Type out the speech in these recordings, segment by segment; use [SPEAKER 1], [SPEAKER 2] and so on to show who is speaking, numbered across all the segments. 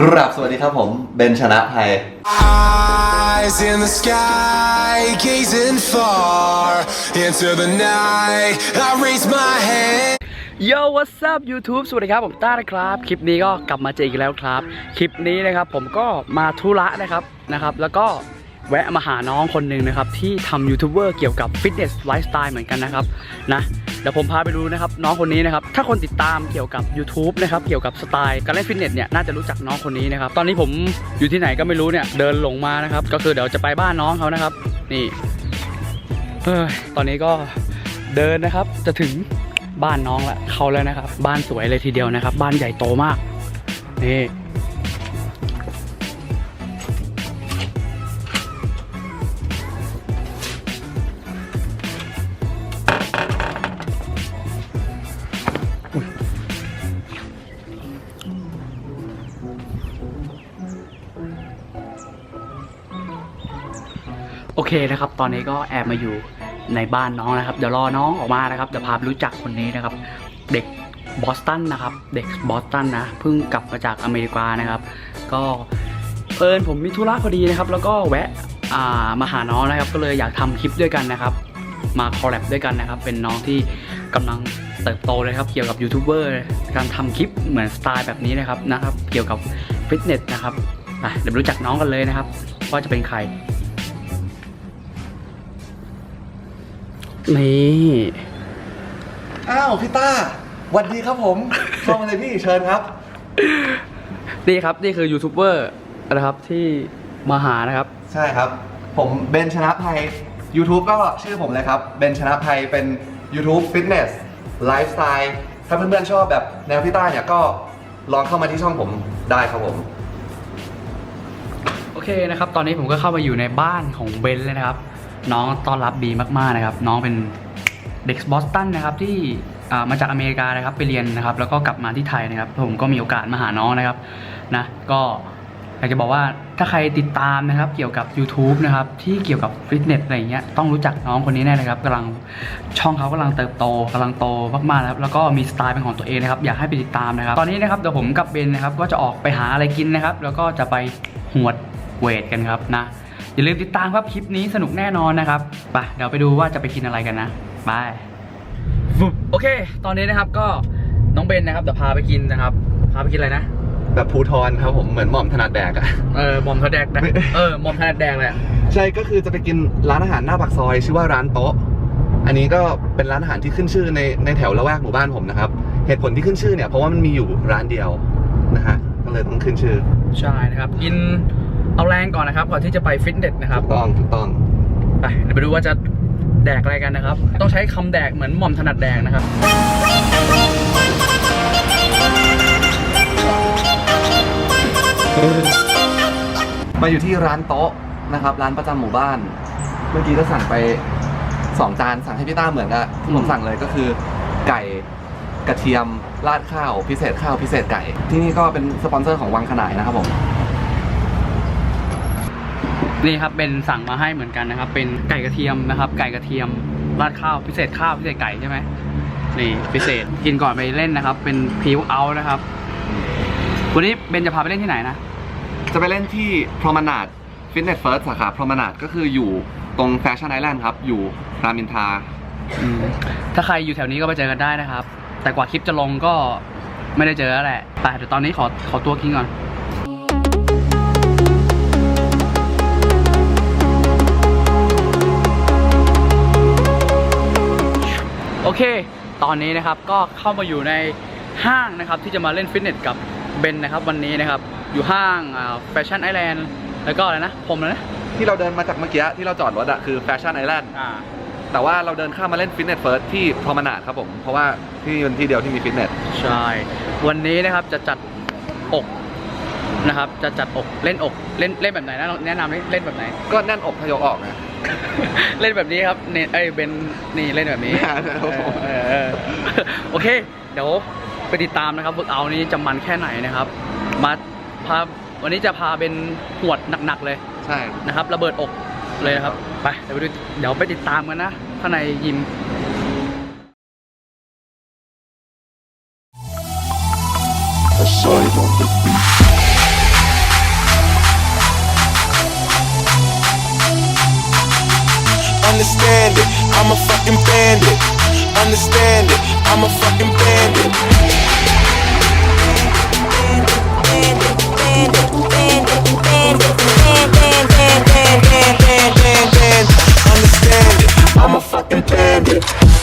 [SPEAKER 1] กราบสวัสดีครับผมเบนชนะภัย
[SPEAKER 2] Eyes in the sky, gazing far into the night. I raise my hand.
[SPEAKER 3] Yo what's up YouTube สวัสดีครับผมต้านะครับ คลิปนี้ก็กลับมาเจออีกแล้วครับ คลิปนี้นะครับผมก็มาธุระนะครับนะครับ แล้วก็ แวะมาหาน้องคนหนึ่งนะครับ ที่ทำยูทูบเบอร์เกี่ยวกับฟิตเนสไลฟ์สไตล์เหมือนกันนะครับนะเดี๋ยวผมพาไปดูนะครับ น้องคนนี้นะครับ ถ้าคนติดตามเกี่ยวกับ YouTube นะครับ เกี่ยวกับสไตล์การเล่นฟิตเนสเนี่ยน่าจะรู้จักน้องคนนี้นะครับ ตอนนี้ผมอยู่ที่ไหนก็ไม่รู้เนี่ยเดินหลงมานะครับ ก็คือเดี๋ยวจะไปบ้านน้องเขานะครับ นี่เฮ้ยตอนนี้ก็เดินนะครับ จะถึงบ้านน้องละเขาแล้วนะครับ บ้านสวยเลยทีเดียวนะครับ บ้านใหญ่โตมากนี่ เคนะครับ ตอนนี้ก็แอบมาอยู่ในบ้านน้องนะครับ เดี๋ยวรอน้องออกมานะครับเดี๋ยวพาไปรู้จักคนนี้นะครับ เด็กบอสตันนะครับ เด็กบอสตันนะเพิ่งกลับมาจากอเมริกานะครับ ก็เพลินผมมีธุระพอดีนะครับ แล้วก็แวะามาหาน้องนะครับ ก็เลยอยากทำคลิปด้วยกันนะครับ มาคอลแลบด้วยกันนะครับ เป็นน้องที่กำลังเติบโตเลยครับเกี่ยวกับยูทูบเบอร์การทำคลิปเหมือนสไตล์แบบนี้นะครับนะครับ เกี่ยวกับฟิตเนสนะครับเดี๋ยวรู้จักน้องกันเลยนะครับว่าจะเป็นใคร นี่
[SPEAKER 1] อ้าวพี่ต้าหวัสดีครับผมเข้ามาเลยพี่เชิญครับ
[SPEAKER 3] นี่ครับนี่คือยูทูบเบอร์นะครับที่มาหานะครับ
[SPEAKER 1] ใช่ครับ ผมเบนชนะภัย YouTube ก็ชื่อผมเลยครับเบนชนะภัยเป็น YouTube Fitness Lifestyle ถ้าเพื่อนๆชอบแบบแนวพี่ต้าเนี่ยก็ลองเข้ามาที่ช่องผมได้ครับผม
[SPEAKER 3] โอเคนะครับ ตอนนี้ผมก็เข้ามาอยู่ในบ้านของเบนเลยนะครับ น้องต้อนรับดีมากๆนะครับ น้องเป็นเด็กบอสตันนะครับที่มาจากอเมริกานะครับไปเรียนนะครับ แล้วก็กลับมาที่ไทยนะครับ ผมก็มีโอกาสมาหาน้องนะครับนะก็อยากจะบอกว่าถ้าใครติดตามนะครับเกี่ยวกับ YouTube นะครับที่เกี่ยวกับฟิตเนสอะไรเงี้ยต้องรู้จักน้องคนนี้แน่เลยครับกำลังช่องเขากำลังเติบโตกำลังโตมากๆนะครับแล้วก็มีสไตล์เป็นของตัวเองนะครับอยากให้ไปติดตามนะครับ ตอนนี้นะครับเดี๋ยวผมกับเบนนะครับก็จะออกไปหาอะไรกินนะครับ แล้วก็จะไปหวดเวทกันครับนะ อย่าลืมติดตามครับคลิปนี้สนุกแน่นอนนะครับไปเดี๋ยวไปดูว่าจะไปกินอะไรกันนะบายโอเค ตอนนี้นะครับก็น้องเบนนะครับเดี๋ยวพาไปกินนะครับ พาไปกินอะไรนะ
[SPEAKER 1] แบบภูทรครับผมเหมือนหม่อมถนัดแดกอะ
[SPEAKER 3] เออหมอมทะแดกแดก
[SPEAKER 1] ไม่
[SPEAKER 3] เออหมอมทะแดกเลยอะ
[SPEAKER 1] ใช่ก็คือจะไปกินร้านอาหารหน้าปากซอย ชื่อว่าร้านโต๊ะ อันนี้ก็เป็นร้านอาหารที่ขึ้นชื่อในในแถวละแวกหมู่บ้านผมนะครับ เหตุผลที่ขึ้นชื่อเนี่ยเพราะว่ามันมีอยู่ร้านเดียวนะฮะก็เลยต้องขึ้นชื่อ
[SPEAKER 3] ใช่นะครับกิน เอาแรงก่อนนะครับ ก่อนที่จะไปฟิตเนสนะครับ
[SPEAKER 1] ถูกต้องถูกต้อง
[SPEAKER 3] ไปเดี๋ยวไปดูว่าจะแดกอะไรกันนะครับ ต้องใช้คำแดกเหมือนหม่อมถนัดแดกนะครับ
[SPEAKER 1] มาอยู่ที่ร้านโต๊ะนะครับ ร้านประจำหมู่บ้าน เมื่อกี้ก็สั่งไปสองจานสั่งให้พี่ต้าเหมือนกับที่ผมสั่งเลยก็คือไก่กระเทียมราดข้าว พิเศษข้าวพิเศษไก่ ที่นี่ก็เป็นสปอนเซอร์ของวังขนายนะครับผม
[SPEAKER 3] นี่ครับเป็นสั่งมาให้เหมือนกันนะครับ เป็นไก่กระเทียมนะครับ ไก่กระเทียมราดข้าวพิเศษข้าวพิเศษไก่ใช่ไหมนี่พิเศษกินก่อนไปเล่นนะครับ เป็นพิวเอานะครับวันนี้เบนจะพาไปเล่นที่ไหนนะ
[SPEAKER 1] จะไปเล่นที่ Promenade Fitness First สาขา Promenade ก็คืออยู่ตรงแฟชั่นไอแลนด์ครับ อยู่รามอินทรา
[SPEAKER 3] อืมถ้าใครอยู่แถวนี้ก็ไปเจอกันได้นะครับ แต่กว่าคลิปจะลงก็ไม่ได้เจอแล้วแหละไปเดี๋ยวตอนนี้ขอขอตัวกินก่อน เค ตอนนี้นะครับก็เข้ามาอยู่ในห้างนะครับที่จะมาเล่นฟิตเนสกับเบนนะครับวันนี้นะครับอยู่ห้างแฟชั่นไอแลนด์แล้วก็อะไรนะผมเลยนะ
[SPEAKER 1] ที่เราเดินมาจากเมื่อกี้ที่เราจอดรถอะคือแฟชั่นไอแลนด์
[SPEAKER 3] อ่า
[SPEAKER 1] แต่ว่าเราเดินข้ามมาเล่นฟิตเนสเฟิร์สที่ Promenade ครับผมเพราะว่าที่นี่เป็นที่เดียวที่มีฟิตเนส
[SPEAKER 3] ใช่วันนี้นะครับจะจัดอกนะครับจะจัดอกเล่นอกเล่นเล่นแบบไหนนะแนะนำให้เล่นแบบไหน
[SPEAKER 1] ก็แน่นอกทยกออกนะ
[SPEAKER 3] เล่นแบบนี้ครับเนเอ้ยเบนนี่เล่นแบบนี้
[SPEAKER 1] ครับผม
[SPEAKER 3] เออเออโอเค เดี๋ยวไปติดตามนะครับฝึกเอานี้จะมันแค่ไหนนะครับ มาพาวันนี้จะพาเป็นหวดหนักๆเลย
[SPEAKER 1] ใช่
[SPEAKER 3] นะครับ ระเบิดอกเลยนะครับ ไปเดี๋ยวไปดูเดี๋ยวไปติดตามกันนะข้างในยิม
[SPEAKER 2] I'm a fucking bandit. Understand it, I'm a fucking bandit. Understand it, I'm a fucking bandit.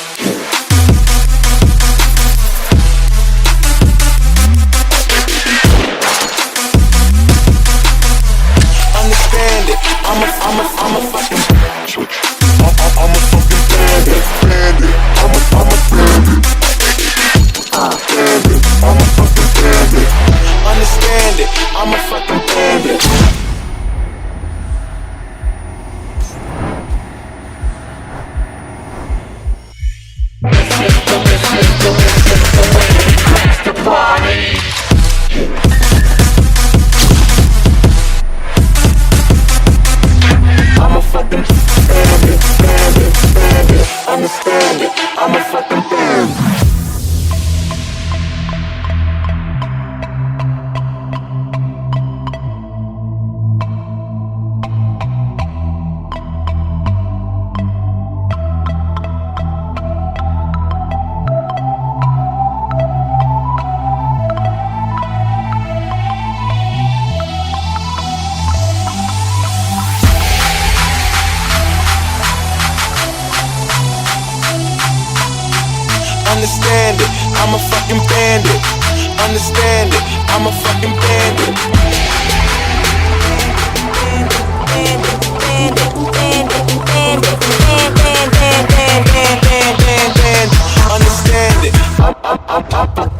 [SPEAKER 2] up, up, up.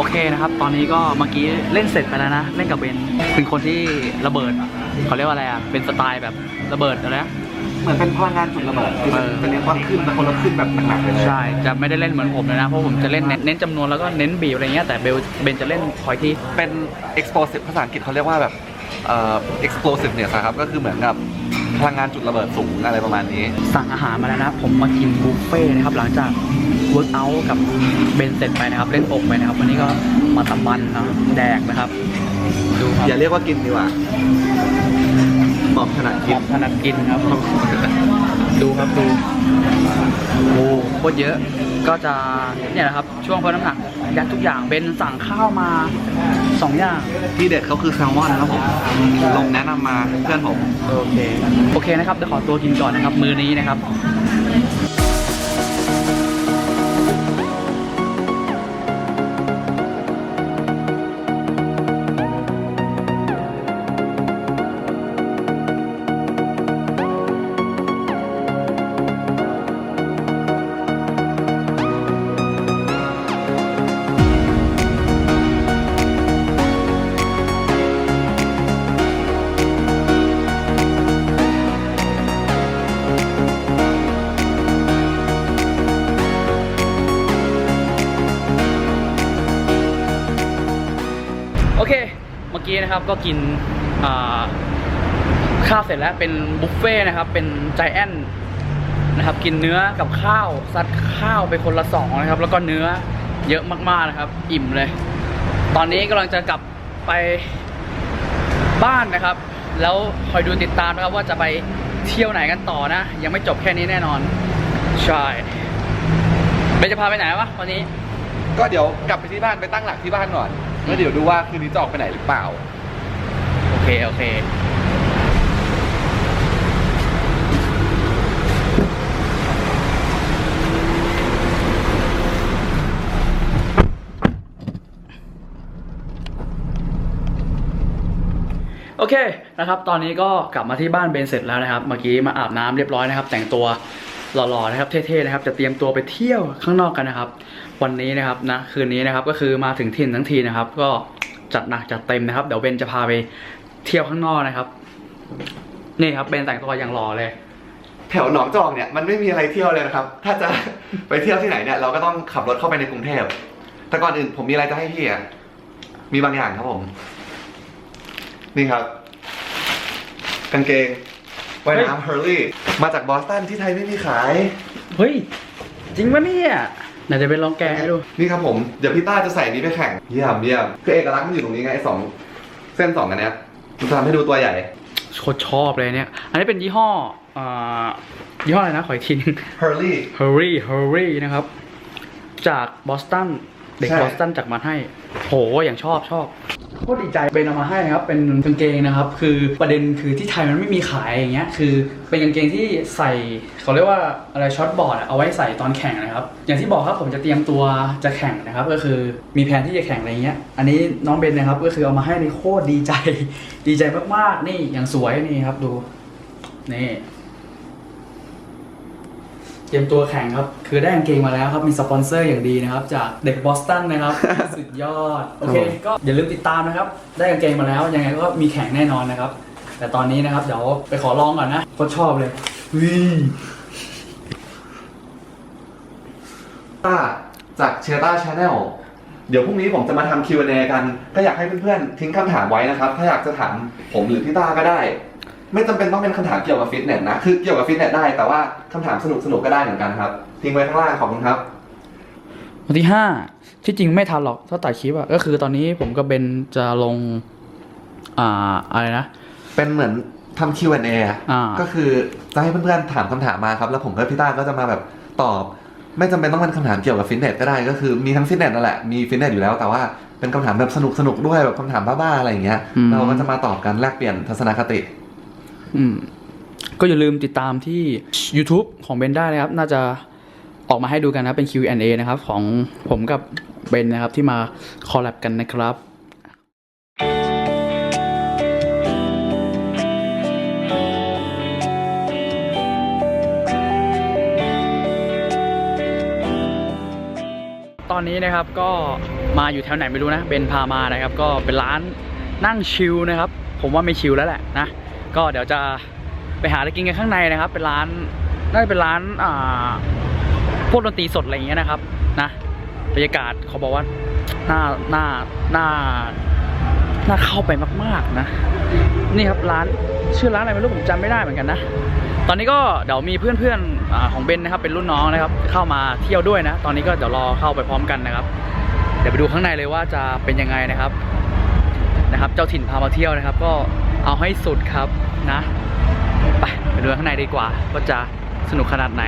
[SPEAKER 3] โอเคนะครับ ตอนนี้ก็เมื่อกี้เล่นเสร็จไปแล้วนะ เล่นกับเบนเป็นคนที่ระเบิดเขาเรียกว่าอะไรอะ เป็นสไตล์แบบระเบิดอะไรนะ
[SPEAKER 1] เหมือนเป็นพลังงานจุดระเบิดคือ
[SPEAKER 3] เออ
[SPEAKER 1] จะเน้นตอนขึ้นแต่คนละขึ้นแบบหนักๆเลย
[SPEAKER 3] ใช่ จะไม่ได้เล่นเหมือนผมเลยนะ เพราะผมจะเล่นเน้นเน้นจำนวนแล้วก็เน้นบีบอะไรเงี้ย แต่เบลเบนจะเล่นคอยที่
[SPEAKER 1] เป็น explosive ภาษาอังกฤษเขาเรียกว่าแบบ เอ่อ explosive เนี่ยครับ ก็คือเหมือนกับพลังงานจุดระเบิดสูงอะไรประมาณนี้
[SPEAKER 3] สั่งอาหารมาแล้วนะผมมากินบุฟเฟ่ต์นะครับหลังจากเวิร์กอักับเบนเสร็จไปนะครับ เล่นอกไปนะครับ วันนี้ก็มาตำบันนะแดกนะครับ ดูครับ
[SPEAKER 1] อย่าเรียกว่ากินดีกว่าบอกขนาด
[SPEAKER 3] ห
[SPEAKER 1] กิ
[SPEAKER 3] อนมถนัดกินครับ ดูครับดูโอ้โคตรเยอะ ก็จะเนี่ยแหละครับช่วงเพิ่มน้ำหนักยัดทุกอย่างเบนสั่งข้าวมาสองอย่าง
[SPEAKER 1] ที่เด็ดเขาคือแซลมอนนะครับผมลงแนะนำมาเพื่อนผม
[SPEAKER 3] โอเคโอเคนะครับเดี๋ยวขอตัวกินก่อนนะครับ มือนี้นะครับ นะครับก็กินข้าวเสร็จแล้วเป็นบุฟเฟ่ต์นะครับเป็นใจแอนนะครับกินเนื้อกับข้าวซัดข้าวไปคนละสองนะครับ แล้วก็เนื้อเยอะมากๆนะครับ อิ่มเลย ตอนนี้กำลังจะกลับไปบ้านนะครับ แล้วคอยดูติดตามนะครับว่าจะไปเที่ยวไหนกันต่อนะ ยังไม่จบแค่นี้แน่นอนใช่เบนจะพาไปไหนวะวันนี้
[SPEAKER 1] ก็เดี๋ยวกลับไปที่บ้านไปตั้งหลักที่บ้านก่อนแล้วเดี๋ยวดูว่าคืนนี้จะออกไปไหนหรือเปล่า
[SPEAKER 3] เคโอเคโอเคนะครับ ตอนนี้ก็กลับมาที่บ้านเบนเสร็จแล้วนะครับ เมื่อกี้มาอาบน้ำเรียบร้อยนะครับ แต่งตัวหล่อๆนะครับ เท่ๆนะครับ จะเตรียมตัวไปเที่ยวข้างนอกกันนะครับ วันนี้นะครับนะคืนนี้นะครับก็คือมาถึงถิ่นทั้งทีนะครับ ก็จัดหนักจัดเต็มนะครับ เดี๋ยวเบนจะพาไป เที่ยวข้างนอกนะครับ นี่ครับเบนแต่งตัวอย่างหล่อเลย
[SPEAKER 1] แถวหนองจอกเนี่ยมันไม่มีอะไรเที่ยวเลยนะครับ ถ้าจะ ไปเที่ยวที่ไหนเนี่ยเราก็ต้องขับรถเข้าไปในกรุงเทพแต่ก่อนอื่นผมมีอะไรจะให้พี่อะมีบางอย่างครับผม นี่ครับ กางเกงว่ายน้ำเฮอร์ลี่มาจากบอสตันที่ไทยไม่มีขาย
[SPEAKER 3] เฮ้ย จริงปะเนี่ยไหนจะเป็นลองแกะให้ดู
[SPEAKER 1] นี่ครับผม เดี๋ยวพี่ต้าจะใส่นี้ไปแข่ง เยี่ยมเยี่ยมคือเอกลักษณ์มันอยู่ตรงนี้ไงไอ้สองเส้นสองอันเนี้ยมันจะ ทำให้ดูตัวใหญ่
[SPEAKER 3] โคตรชอบเลยเนี่ย อันนี้เป็นยี่ห้ออ่ายี่ห้ออะไรนะ ขออีกทีนึง
[SPEAKER 1] เฮอร์ลี่
[SPEAKER 3] Hurry Hurry นะครับ จากบอสตัน เด็ก
[SPEAKER 1] ใช่
[SPEAKER 3] บอสตันจากมาให้ โห อย่างชอบชอบ โคตรดีใจเป็นเอามาให้นะครับ เป็นกางเกงนะครับ คือประเด็นคือที่ไทยมันไม่มีขายอย่างเงี้ย คือเป็นกางเกงที่ใส่เขาเรียกว่าอะไรช็อตบอร์ดอะเอาไว้ใส่ตอนแข่งนะครับ อย่างที่บอกครับผมจะเตรียมตัวจะแข่งนะครับ ก็คือมีแผนที่จะแข่งอะไรเงี้ย อันนี้น้องเบนนะครับ ก็คือเอามาให้ในโคตรดีใจ ดีใจมากๆ นี่อย่างสวยนี่ครับดู นี่ เตรียมตัวแข่งครับ คือได้กางเกงมาแล้วครับ มีสปอนเซอร์อย่างดีนะครับ จากเด็กบอสตันนะครับ สุดยอด โอเค ก็อย่าลืมติดตามนะครับ ได้กางเกงมาแล้ว ยังไงก็มีแข่งแน่นอนนะครับ แต่ตอนนี้นะครับ เดี๋ยวไปขอลองก่อนนะโคตรชอบเลยวิ
[SPEAKER 1] ต้าจากเชต้าชาแนลเดี๋ยวพรุ่งนี้ผมจะมาทำ Q&A กัน ก็อยากให้เพื่อนๆ ทิ้งคำถามไว้นะครับ ถ้าอยากจะถามผมหรือพี่ต้าก็ได้ ไม่จำเป็นต้องเป็นคำถามเกี่ยวกับฟิตเนสนะ คือเกี่ยวกับฟิตเนสได้ แต่ว่าคำถามสนุกๆก็ได้เหมือนกันครับ ทิ้งไว้ข้างล่างขอบคุณครับ
[SPEAKER 3] วันที่ห้าที่จริงไม่ทันหรอกถ้าตัดคลิปอะก็คือตอนนี้ผมกับเบนจะลง อ่าอะไรนะ
[SPEAKER 1] เป็นเหมือนทำ Q&A อะ
[SPEAKER 3] อ่า
[SPEAKER 1] ก็คือจะให้เพื่อนๆถามคำถามมาครับ แล้วผมกับพี่ต้าก็จะมาแบบตอบ ไม่จำเป็นต้องเป็นคำถามเกี่ยวกับฟิตเนสก็ได้ ก็คือมีทั้งฟิตเนสนั่นแหละ มีฟิตเนสอยู่แล้วแต่ว่าเป็นคำถามแบบสนุกๆด้วยแบบคำถามบ้าๆอะไรอย่างเงี้ย
[SPEAKER 3] อืม
[SPEAKER 1] เราก็จะมาตอบกันแลกเปลี่ยนทัศนคติ
[SPEAKER 3] อืมก็อย่าลืมติดตามที่ YouTube ของเบนได้นะครับ น่าจะออกมาให้ดูกันนะเป็น Q&A นะครับ ของผมกับเบนนะครับที่มาคอลแลบกันนะครับตอนนี้นะครับก็มาอยู่แถวไหนไม่รู้นะเบนพามานะครับ ก็เป็นร้านนั่งชิลนะครับ ผมว่าไม่ชิลแล้วแหละนะ ก็เดี๋ยวจะไปหาอะไรกินกันข้างในนะครับ เป็นร้านน่าจะเป็นร้านอ่าพวกดนตรีสดอะไรอย่างเงี้ยนะครับนะบรรยากาศเขาบอกว่าน่าน่าน่าน่าเข้าไปมาก ๆนะ นี่ครับร้านชื่อร้านอะไรไม่รู้ผมจำไม่ได้เหมือนกันนะตอนนี้ก็เดี๋ยวมีเพื่อนๆอของเบนนะครับเป็นรุ่นน้องนะครับ เข้ามาเที่ยวด้วยนะ ตอนนี้ก็เดี๋ยวรอเข้าไปพร้อมกันนะครับ เดี๋ยวไปดูข้างในเลยว่าจะเป็นยังไงนะครับนะครับ เจ้าถิ่นพามาเที่ยวนะครับ ก็ เอาให้สุดครับนะ ไปไปดูข้างในดีกว่าว่าจะสนุกขนาดไหน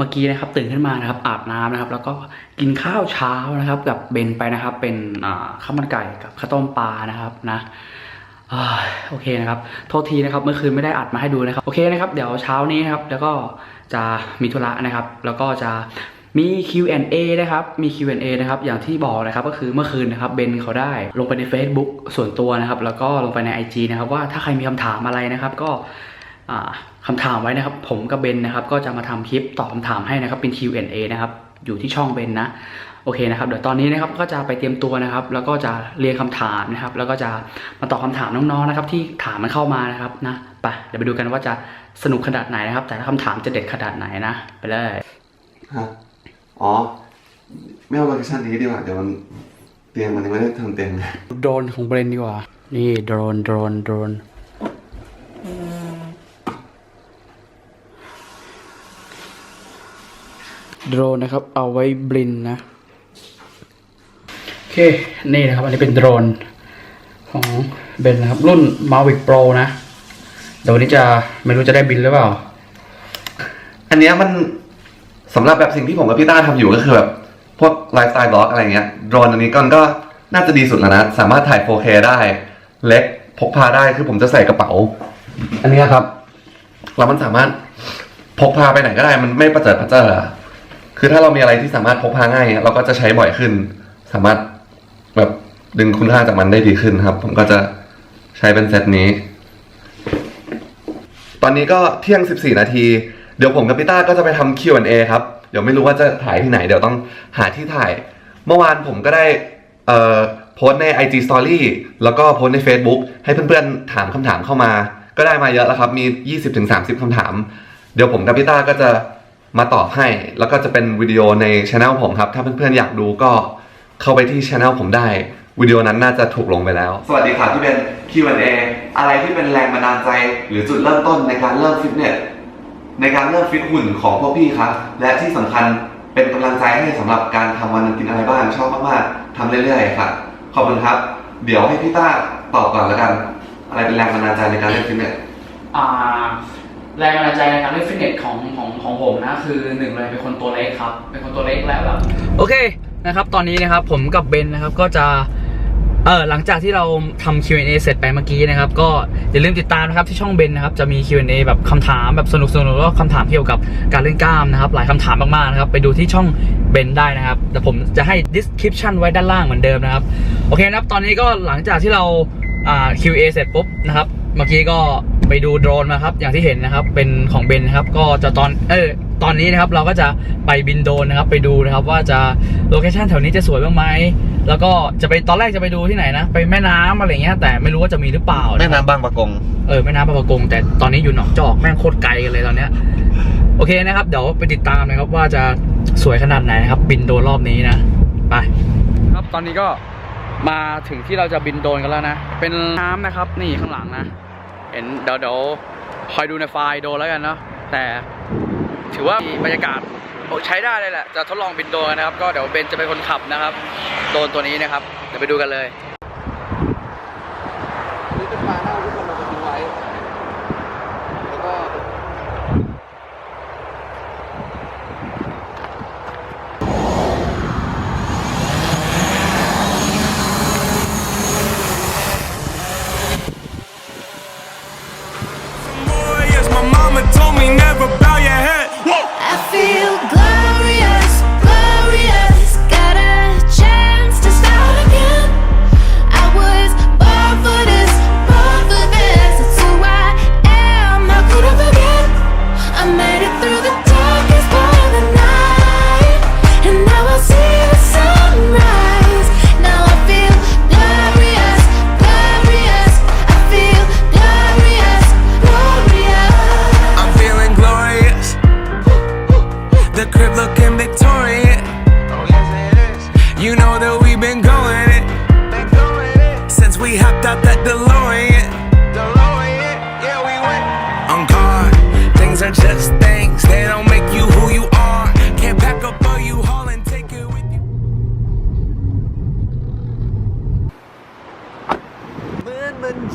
[SPEAKER 4] มื่อกี้นะ
[SPEAKER 3] ครับตื่นขึ้นมานะครับอาบน้ำนะครับ แล้วก็กินข้าวเช้านะครับ กับเบนไปนะครับ เป็นข้าวมันไก่กับข้าวต้มปลานะครับนะโอเคนะครับโทษทีนะครับเมื่อคืนไม่ได้อัดมาให้ดูนะครับโอเคนะครับเดี๋ยวเช้านี้นะครับ แล้วก็จะมีธุระนะครับ แล้วก็จะมี Q&A นะครับ มี Q&A นะครับ อย่างที่บอกนะครับ ก็คือเมื่อคืนนะครับเบนเขาได้ลงไปใน Facebook ส่วนตัวนะครับ แล้วก็ลงไปใน IG นะครับ ว่าถ้าใครมีคำถามอะไรนะครับ ก็ อ่าคำถามไว้นะครับ ผมกับเบนนะครับ ก็จะมาทำคลิปตอบคำถามให้นะครับเป็น Q&A นะครับอยู่ที่ช่องเบนนะโอเคนะครับเดี๋ยวตอนนี้นะครับก็จะไปเตรียมตัวนะครับ แล้วก็จะเรียงคำถามนะครับ แล้วก็จะมาตอบคำถามน้องๆนะครับ ที่ถามมันเข้ามานะครับนะไปเดี๋ยวไปดูกันว่าจะสนุกขนาดไหนนะครับ แต่ละคำถามจะเด็ดขนาดไหนนะไปเลย
[SPEAKER 1] ฮะอ๋อไม่เอาโลเคชั่นนี้ดีกว่าเดี๋ยวมันเตียงมันยังไม่ได้ทำเตียงเลย
[SPEAKER 3] โดรนของเบรนดีกว่า นี่โดรนโดรนโดรน โดรนนะครับ เอาไว้บลินนะ โอเค นี่นะครับ อันนี้เป็นโดรนของเบนนะครับ รุ่น Mavic Pro นะ เดี๋ยววันนี้จะไม่รู้จะได้บินหรือเปล่า
[SPEAKER 1] อันเนี้ยมันสำหรับแบบสิ่งที่ผมกับพี่ต้าทำอยู่ก็คือแบบ พวกไลฟ์สไตล์บล็อกอะไรเงี้ยโดรนอันนี้ก็ก็น่าจะดีสุดแล้วนะ สามารถถ่าย 4K ได้ เล็กพกพาได้คือผมจะใส่กระเป๋า อันเนี้ยครับแล้วมันสามารถพกพาไปไหนก็ได้ มันไม่ประเจิดประเจิออะ คือถ้าเรามีอะไรที่สามารถพกพาง่ายอะเราก็จะใช้บ่อยขึ้น สามารถแบบดึงคุณค่าจากมันได้ดีขึ้นครับ ผมก็จะใช้เป็นเซตนี้ ตอนนี้ก็เที่ยง 14 นาที เดี๋ยวผมกับพี่ต้าก็จะไปทำ Q&A ครับ เดี๋ยวไม่รู้ว่าจะถ่ายที่ไหน เดี๋ยวต้องหาที่ถ่าย เมื่อวานผมก็ได้โพสใน IG Story แล้วก็โพสใน Facebook ให้เพื่อนๆ ถามคำถามเข้ามา ก็ได้มาเยอะแล้วครับ มี 20-30คำถาม เดี๋ยวผมกับพี่ต้าก็จะ มาตอบให้ แล้วก็จะเป็นวิดีโอในช anel ผมครับ ถ้าเพื่อนๆอยากดูก็เข้าไปที่ช anel ผมได้ วิดีโอนั้นน่าจะถูกลงไปแล้ว สวัสดีครับที่เป็น Q&A อะไรที่เป็นแรงบันดาลใจ หรือจุดเริ่มต้นในการเริ่มฟิตเนสในการเริ่มฟิตหุ่นของพวกพี่ครับและที่สำคัญเป็นกำลังใจให้สำหรับการทำวันหนึงกินอะไรบ้างชอบมากๆทำเรื่อยๆครับขอบคุณครับ เดี๋ยวให้พี่ต้าตอบก่อนแล้วกัน อะไรเป็นแรงบันดาลใจในการเล่นฟิตเนส
[SPEAKER 3] อ่า แรงบันดาลใจในการเล่นฟิตเนสของของของผมนะคือหนึ่งเลยเป็นคนตัวเล็กครับ เป็นคนตัวเล็กแล้วแบบโอเคนะครับ ตอนนี้นะครับผมกับเบนนะครับก็จะเออหลังจากที่เราทำ Q&A เสร็จไปเมื่อกี้นะครับ ก็อย่าลืมติดตามนะครับที่ช่องเบนนะครับจะมี Q&A แบบคำถามแบบสนุกๆแล้วก็คำถามเกี่ยวกับการเล่นกล้ามนะครับหลายคำถามมากๆนะครับไปดูที่ช่องเบนได้นะครับแต่ผมจะให้ description ไว้ด้านล่างเหมือนเดิมนะครับโอเคนะครับตอนนี้ก็หลังจากที่เราอ่า QA เสร็จปุ๊บนะครับเมื่อกี้ก็ ไปดูโดรนมาครับ อย่างที่เห็นนะครับ เป็นของเบนนะครับ ก็จะตอน เออ ตอนนี้นะครับ เราก็จะไปบินโดรนนะครับ ไปดูนะครับ ว่าจะโลเคชั่นแถวนี้จะสวยบ้างไหม แล้วก็จะไปตอนแรกจะไปดูที่ไหนนะ ไปแม่น้ำอะไรเงี้ย แต่ไม่รู้ว่าจะมีหรือเปล่า
[SPEAKER 1] แม่น้ำบางปะกง
[SPEAKER 3] เออ แม่น้ำบางประกง แต่ตอนนี้อยู่หนองจอกแม่งโคตรไกลกันเลยตอนเนี้ย โอเคนะครับ เดี๋ยวไปติดตามนะครับว่าจะสวยขนาดไหนนะครับ บินโดรนรอบนี้นะ ไป ครับ ตอนนี้ก็มาถึงที่เราจะบินโดรนกันแล้วนะ เป็นน้ำนะครับ นี่ข้างหลังนะ เห็นเดี๋ยวเดี๋ยวคอยดูในไฟล์โดนแล้วกันเนาะแต่ถือว่าบรรยากาศใช้ได้เลยแหละ จะทดลองบินโดนนะครับ ก็เดี๋ยวเบนจะเป็นคนขับนะครับ โดนตัวนี้นะครับ เดี๋ยวไปดูกันเลย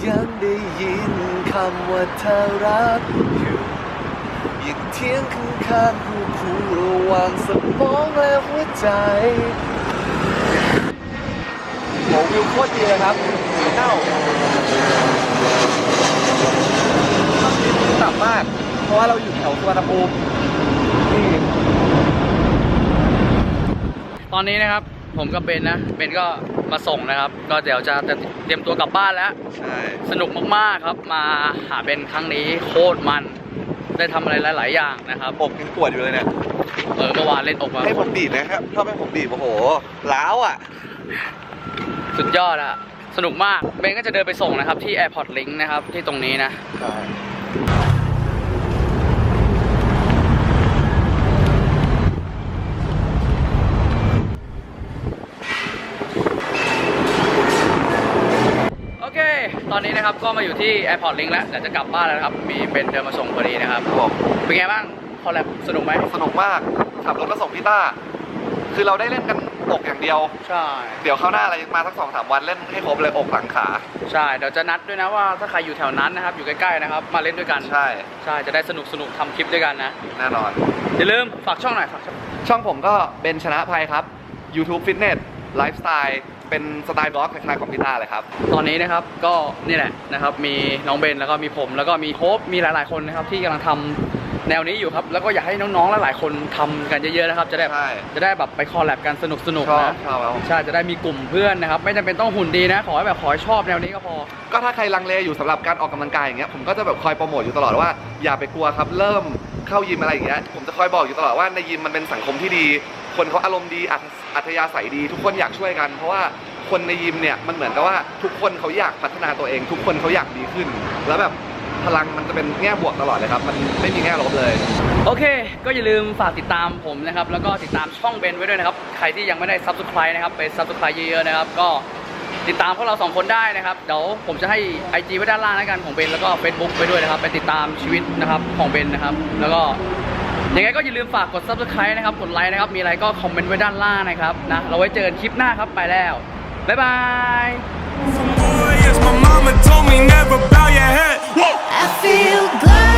[SPEAKER 1] ยังได้ยินคำว่าเธอรักอยู่ยิ่งเที่ยงข้างข้างคู่คู่ระหว่างสมองและหัวใจโหวิวโคตรดีเลยครับเน่าต่ำมาก เพราะว่าเราอยู่แถวสุวรรณภูมินี่
[SPEAKER 3] ตอนนี้นะครับ ผมกับเบนนะ เบนก็ มาส่งนะครับ ก็เดี๋ยวจะจะเตรียมตัวกลับบ้านแล้ว
[SPEAKER 1] ใช่
[SPEAKER 3] สนุกมากๆครับ มาหาเบนครั้งนี้โคตรมัน ได้ทำอะไรหลาย ๆ อย่างนะครับ
[SPEAKER 1] อกยังปวดอยู่เลยเนี่ย
[SPEAKER 3] เออเมื่อวานเล่นอกมา
[SPEAKER 1] ให้ผมดีดนะครับถ้าไม่ผมดีดโอ้โหล้าวอะ
[SPEAKER 3] สุดยอดอะสนุกมาก เบนก็จะเดินไปส่งนะครับที่ Airport Link นะครับที่ตรงนี้นะ
[SPEAKER 1] ใช่
[SPEAKER 3] อนนี้นะครับก็มาอยู่ที่ Airport Link แล้วเดี๋ยวจะกลับบ้านแล้วนะครับ มีเบนเดินมาส่งพอดีนะครับ
[SPEAKER 1] ครับผม
[SPEAKER 3] เป็นไงบ้างคอลแลบสนุกไหม
[SPEAKER 1] สนุกมากขับรถมาส่งพี่ต้า คือเราได้เล่นกันอกอย่างเดียว
[SPEAKER 3] ใช่
[SPEAKER 1] เดี๋ยวเข้าวหน้าอะไรมาสักสองสามวันเล่นให้ครบเลยอกหลังขา
[SPEAKER 3] ใช่ เดี๋ยวจะนัดด้วยนะว่าถ้าใครอยู่แถวนั้นนะครับ อยู่ใกล้ๆนะครับ มาเล่นด้วยกัน
[SPEAKER 1] ใช่
[SPEAKER 3] ใช่ จะได้สนุกสนุกทำคลิปด้วยกันนะ
[SPEAKER 1] แน่นอน
[SPEAKER 3] อย่าลืมฝากช่องหน่อยฝากช่อง
[SPEAKER 1] ช่องผมก็เป็นชนะภัยครับ YouTube Fitness Lifestyle เป็นสไตล์บล็อกคล้ายๆของพี่ต้าเลยครับ
[SPEAKER 3] ตอนนี้นะครับก็นี่แหละนะครับ มีน้องเบนแล้วก็มีผม แล้วก็มีโฮปมีหลายๆคนนะครับที่กำลังทำแนวนี้อยู่ครับ แล้วก็อยากให้น้องๆหลายๆคนทำกันเยอะๆนะครับ จะได้
[SPEAKER 1] ใช่
[SPEAKER 3] จะได้แบบไปคอลแลบกันสนุกสนุก
[SPEAKER 1] ชอบ
[SPEAKER 3] นะ
[SPEAKER 1] ชอบแล้ว
[SPEAKER 3] ใช่ จะได้มีกลุ่มเพื่อนนะครับ ไม่จำเป็นต้องหุ่นดีนะ ขอให้แบบขอให้ชอบแนวนี้ก็พอ
[SPEAKER 1] ก็ถ้าใครลังเลอยู่สำหรับการออกกำลังกายอย่างเงี้ยผมก็จะแบบคอยโปรโมทอยู่ตลอดว่าอย่าไปกลัวครับ เริ่มเข้ายิมอะไรอย่างเงี้ยผมจะคอยบอกอยู่ตลอดว่าในยิมมันเป็นสังคมที่ดี คนเขาอารมณ์ดีอัธยาศัยดี ทุกคนอยากช่วยกัน เพราะว่าคนในยิมเนี่ยมันเหมือนกับว่าทุกคนเขาอยากพัฒนาตัวเอง ทุกคนเขาอยากดีขึ้น แล้วแบบพลังมันจะเป็นแง่บวกตลอดเลยครับ มันไม่มีแง่ลบเลย
[SPEAKER 3] โอเค ก็อย่าลืมฝากติดตามผมนะครับ แล้วก็ติดตามช่องเบนไว้ด้วยนะครับ ใครที่ยังไม่ได้ subscribe นะครับ ไป subscribe เยอะๆนะครับ ก็ติดตามพวกเราสองคนได้นะครับ เดี๋ยวผมจะให้ IG ไว้ด้านล่างแล้วกันของเบน แล้วก็ Facebook ไปด้วยนะครับ ไปติดตามชีวิตนะครับของเบนนะครับ แล้วก็ ยังไงก็อย่าลืมฝากกด subscribe นะครับ กดไลค์นะครับ มีอะไรก็คอมเมนต์ไว้ด้านล่างนะครับนะ เราไว้เจอกันคลิปหน้าครับ ไปแล้ว บ๊ายบาย
[SPEAKER 2] Yes, my mama told me never bow your head.
[SPEAKER 4] I feel good